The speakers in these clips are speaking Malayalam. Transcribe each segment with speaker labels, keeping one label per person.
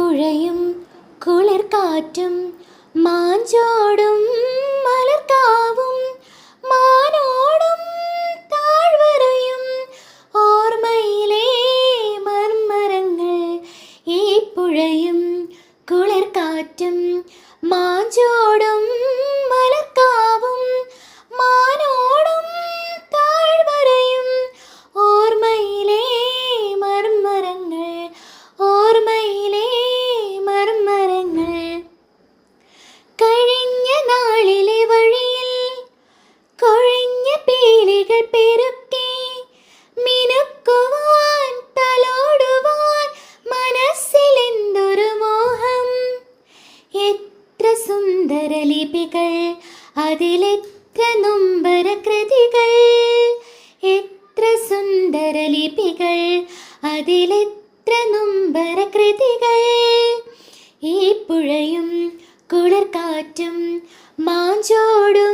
Speaker 1: പുഴയും കുളിർ കാറ്റും മാഞ്ചോടും മലർക്കാവും മാനോടും താഴ്വരയും ഓർമ്മയിലെ മർമ്മരങ്ങൾ ഈ പുഴയും കുളിർ കാറ്റും മാഞ്ചോടും പീലികൾ പെരുക്കി മിനുക്കുവാൻ തലോടുവാൻ മനസ്സിലെന്തൊരു മോഹം. എത്ര സുന്ദര ലിപികൾ അതിലെത്ര നൊമ്പര കൃതികൾ. എത്ര സുന്ദര ലിപികൾ അതിലെത്ര നൊമ്പര കൃതികൾ. ഈ പുഴയും കുളിർ കാറ്റും മാഞ്ചോടും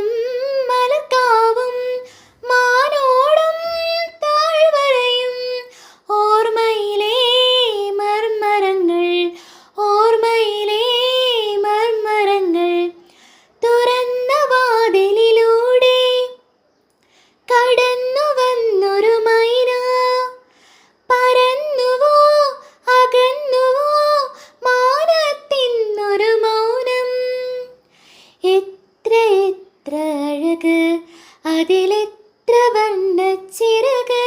Speaker 1: വർണച്ചിറക്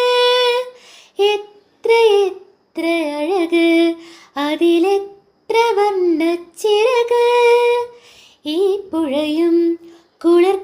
Speaker 1: എത്ര എത്ര അഴക്. അതിലെത്ര വർണച്ചിറക് ഈ പുഴയും കുളിർ